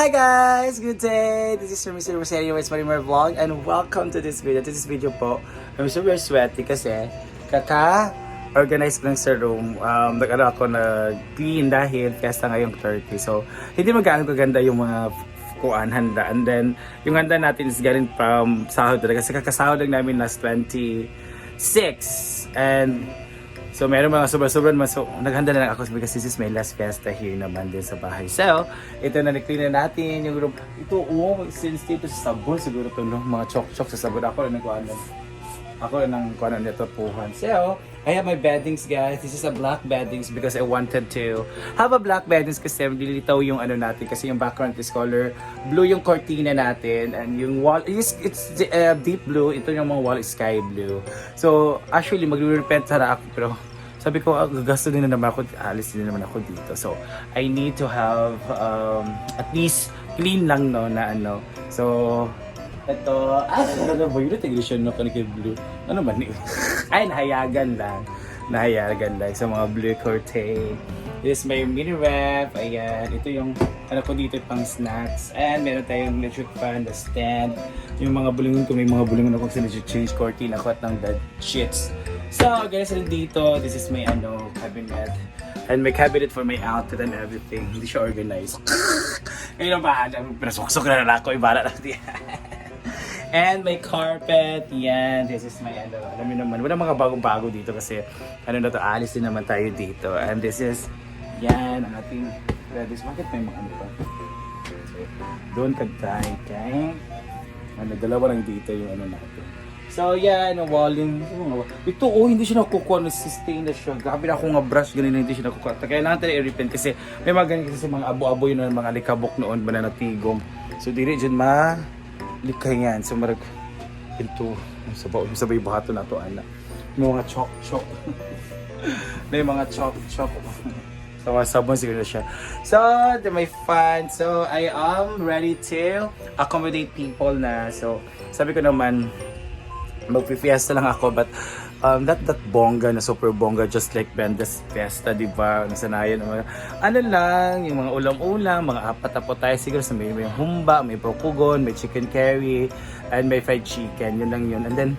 Hi guys! Good day! This is your Mr. Rosario West Marimar Vlog and welcome to this video. To this video po, I'm super sweaty kasi kaka organize ko lang sa room. Um, nag-ano ako na clean dahil fiesta ngayong 30. So, hindi magkano kaganda yung mga kuan handa. And then, yung handa natin is galing from sahod talaga. Kasi kakasahod lang namin last 26. And So meron mga sobra-sobra naman. So naghanda na lang ako because this is my last fiesta here naman din sa bahay. So, ito na na natin yung room. Ito, oh, since dito sa sabon siguro to no? mga chok-chok sa sabon. Ako na nagkuhan Ako nang kuhan nito puhan. So, I have my beddings guys. This is a black beddings because I wanted to have a black beddings kasi dilitaw yung ano natin kasi yung background is color blue yung cortina natin and yung wall is it's uh, deep blue ito yung mga wall is sky blue so actually magre-repent sana ako pero sabi ko, ah, din na naman ako, alis din na naman ako dito. So, I need to have um, at least clean lang no na ano. So, ito, ah, ano ba yun? Teglisyon no kay blue. Ano ba ni? Ay, nahayagan lang. Nahayagan lang sa mga blue curtain. This is my mini ref. Ayan. Ito yung ano ko dito pang snacks. And meron tayong electric fan, the stand. Yung mga bulungan ko, may mga bulungan ako sa change curtain ako at ng bed sheets. So, guys, dito, this is my ano, cabinet. And my cabinet for my outfit and everything. Hindi siya organized. Ngayon ang bahala. Pero suksok na lang ako. Ibala lang. And my carpet, yan. This is my, ano, alam mo naman, wala mga bagong-bago dito kasi, ano na to, alis din naman tayo dito. And this is, yan, ang ating, this, bakit may mga ano pa? Doon kagtay, kay, ano, dalawa lang dito yung ano natin. So, yan, ang walling, ito, oh, hindi siya nakukuha, nag-sustain na siya. Grabe na ako nga brush, ganun hindi siya nakukuha. Kailangan tayo i-repent kasi may mga ganun kasi mga abo-abo yun, mga likabok noon, ba na natigom. So, dili dyan ma, likay yan. So, marag, ito, sabay, sabay bahato na to. May mga chok-chok. may mga chok-chok. So, mga sabon siguro siya. So, the my fan. So, I am ready to accommodate people na. So, sabi ko naman, magpi-fiesta lang ako but um, not that bongga na super bongga just like Benda's Fiesta, di ba? Nasanayan naman. Ano lang, yung mga ulam-ulam, mga apat na tayo siguro sa may, may humba, may brokugon, may chicken curry, and may fried chicken. Yun lang yun. And then,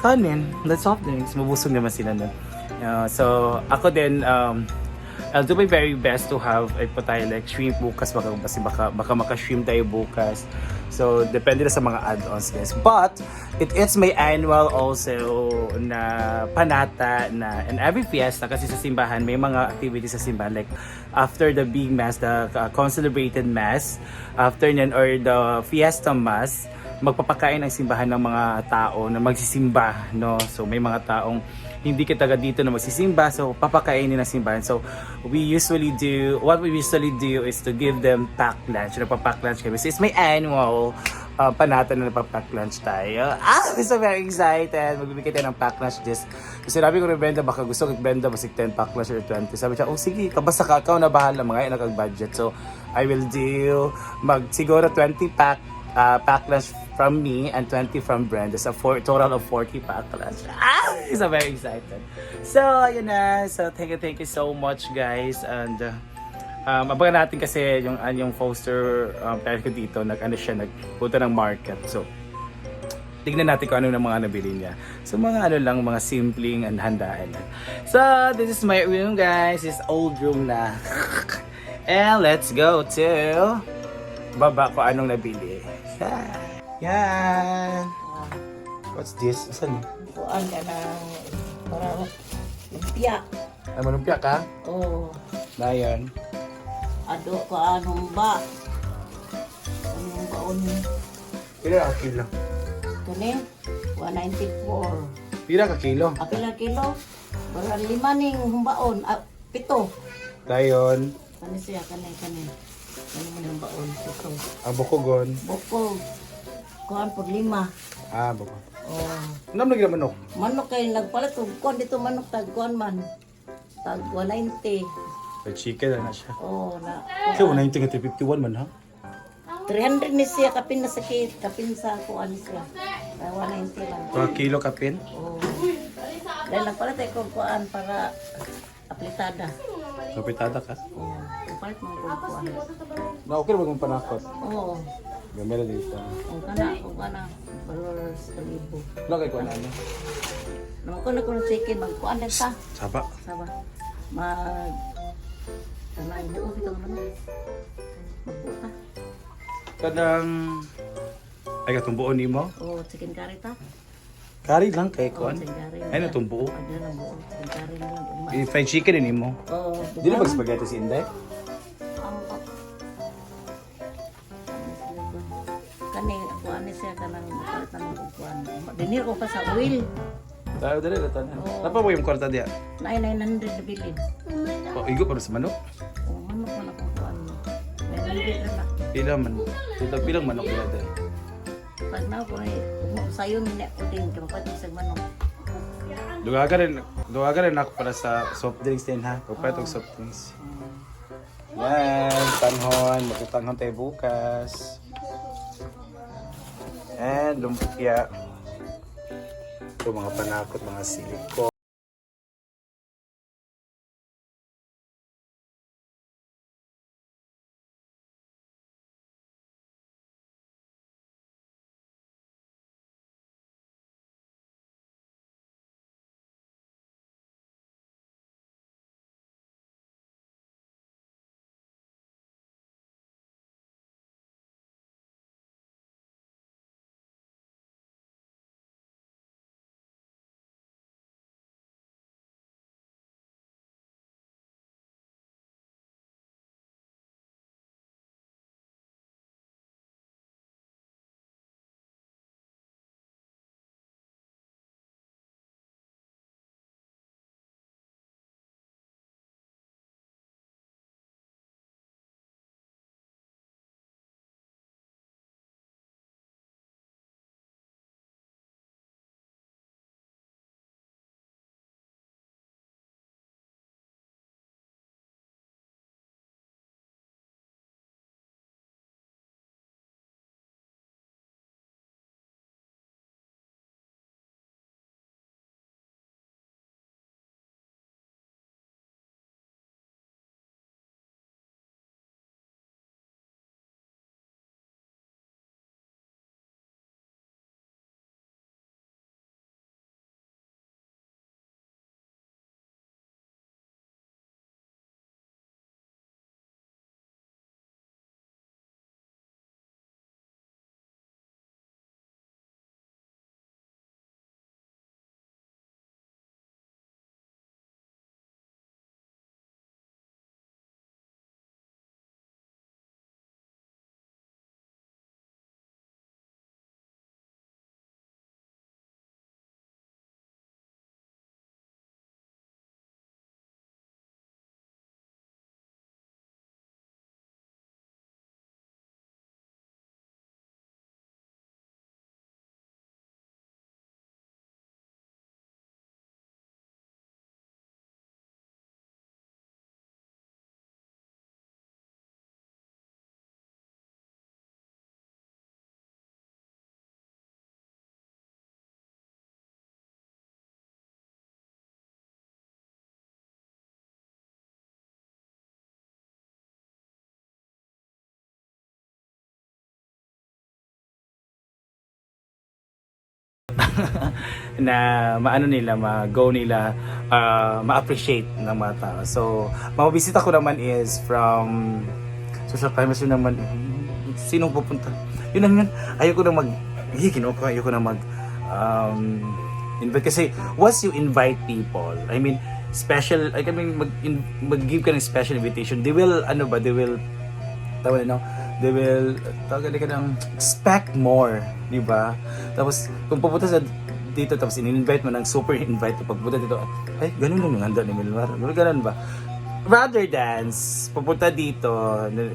kanin, the soft drinks. Mabusog naman sila nun. Uh, so, ako din, um, I'll do my very best to have ay po like shrimp bukas baka baka baka maka-shrimp tayo bukas. So depende na sa mga add-ons guys. But it is my annual also na panata na and every fiesta kasi sa simbahan may mga activities sa simbahan like after the big mass, the uh, concelebrated mass, after nyan or the fiesta mass, magpapakain ang simbahan ng mga tao na magsisimba, no? So may mga taong hindi kita taga dito na magsisimba, so papakainin ng simbahan. So we usually do, what we usually do is to give them pack lunch. Nagpa-pack lunch kami. So it's my annual uh, panata na nagpa-pack lunch tayo. Ah, I'm so very excited. Magbibigay tayo ng pack lunch this. Kasi sabi ko ni Brenda, baka gusto ko Brenda masig 10 pack lunch or 20. Sabi siya, oh sige, kabasa ka, ikaw na bahala, mga yan budget So I will do, mag siguro 20 pack uh, pack lunch from me and 20 from Brenda. So, for, total of 40 pack lunch. Ah! So, very excited. So, ayun na. So, thank you, thank you so much, guys. And, uh, um, abangan natin kasi yung, uh, yung poster um, parent dito, nag, ano siya, nagpunta ng market. So, tignan natin kung ano ng mga nabili niya. So, mga ano lang, mga simpleng and handaan. So, this is my room, guys. This old room na. And let's go to baba ko anong nabili. Yan. Yan. What's this? Asan? Kuan ka na para lumpia. Ay, manumpia ka? O Dayan. ado ko anong ba. Anong baon Pila ka kilo? kani 194. Pila ka kilo? Apila kilo? Bara lima ning humbaon. Ah, pito. Dayon. Kani siya kani kani. Kani man yung baon pito. Abokogon. Boko. Kuan por lima. Ah, bako. Oh. Nam lagi manok. Manok kay nagpalit og kuan dito manok tag kuan man. Tag 190. May chicken na siya. Oh na. Kaya 190 nga 351 man ha? 300 ni siya kapin na sakit, kapin sa kuan siya. Kaya 190 lang. Mga kilo kapin? Oh. Dahil nagpalit ay kong kuan para aplitada. Kapitada ka? Oh. palit mga kukuan. Na okay ba kung panakot? Oo. Gamela dito. Kung kana, kung kana, followers kalibo. Wala kay kuan ano? Naman ko na kung chicken, magkuan din ta. Saba. Saba. Mag... Kanay, buo bitaw naman. Magbuta. Kadang ay katong buo nimo. Oo, chicken curry ta. Kari lang kay kuan. curry. Ay na tong buo. Ano lang buo. Chicken curry na lang. Fried chicken din nimo. Oo. Dili mag spaghetti si Inday. Dinir ko pa sa oil. Tayo dali lata na. Oo. Napa mo yung kwarta diya? Na 900 na bilin. O igo para sa manok. Oo, ano ko na kung kuan mo. Pila man. Ito pilang manok pila din. Pag na ko ay sayo minyak ko din kapag sa manok. Dugaga rin, dugaga rin ako para sa soft drinks din ha. Pagpait og soft drinks. Yan, tanghon. Magtatanghon tayo bukas. And lumpia. Ito mga panakot, mga siliko. na maano nila, ma-go nila, ah, ma-appreciate ng mga tao. So, mga bisita ko naman is from social yun naman, sinong pupunta? Yun lang yun, ayoko na mag, hindi, kinuha ayoko na mag, um, invite. Kasi, once you invite people, I mean, special, I mean, mag, in, mag-give ka ng special invitation, they will, ano ba, they will, tawag na, no? they will, tawag ka ng, expect more, di ba? Tapos, kung pupunta sa dito, tapos in-invite mo ng super invite, pagpunta dito, ay, ganun lang yung handa ni Milmar. Ganun, ba? Rather than, pupunta dito,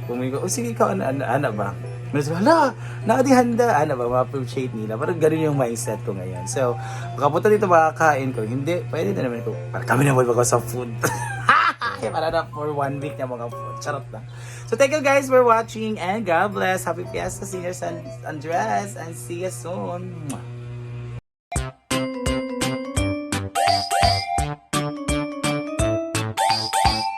pumigo, oh sige, ikaw, ana, ana, ana ba? Mas hala, naadi handa, ana ba, ma-appreciate nila. Parang ganun yung mindset ko ngayon. So, makapunta dito makakain ko, hindi, pwede na naman ko, kami na mag sa food. Para na for one week na mga food. Charot na. So thank you guys for watching and God bless. Happy Fiesta Senior San Andres and see you soon. Mwah.